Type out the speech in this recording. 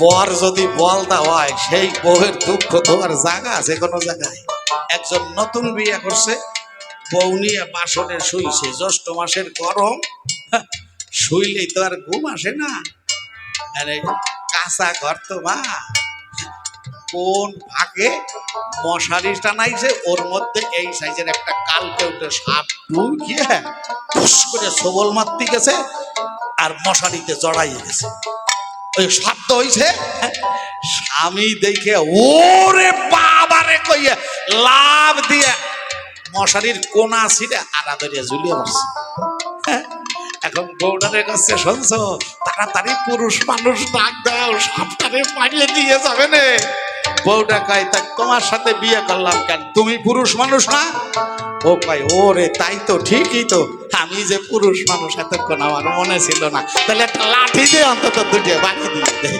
বর যদি বলদা হয় সেই বউয়ের দুঃখ তোমার জায়গা আছে কোনো জায়গায়? একজন নতুন বিয়ে করছে বউ নিয়ে বাসনে শুইছে জ্যৈষ্ঠ মাসের গরম হ্যাঁ, শুইলেই তো আর ঘুম আসে না। আরে কাঁচা ঘর তো মা। কোন ফাঁকে মশারি টানাইছে ওর মধ্যে এই সাইজের একটা কালকে উঠে সাপ ঢুকিয়ে ফুস করে সবল মারতে গেছে আর মশারিতে জড়াইয়ে গেছে। ওই শব্দ হইছে স্বামী দেখে ওরে বাবারে কইয়া লাভ দিয়ে মশারির কোনা ছিঁড়ে আড়া ধরিয়া ঝুলিয়ে মারছে। হ্যাঁ, এখন বউডারের কাছে শুনছো? তাড়াতাড়ি পুরুষ মানুষ ডাক দাও সাপটারে মারিয়ে দিয়ে যাবে না। বউটা কয় তা তোমার সাথে বিয়ে করলাম কেন? তুমি পুরুষ মানুষ না? ও ভাই ও রে তাই তো, ঠিকই তো। আমি যে পুরুষ মানুষ, এতক্ষণ আমার মনে ছিল না। তাহলে একটা লাঠি দিয়ে অন্তত দুটো বাকি দিয়ে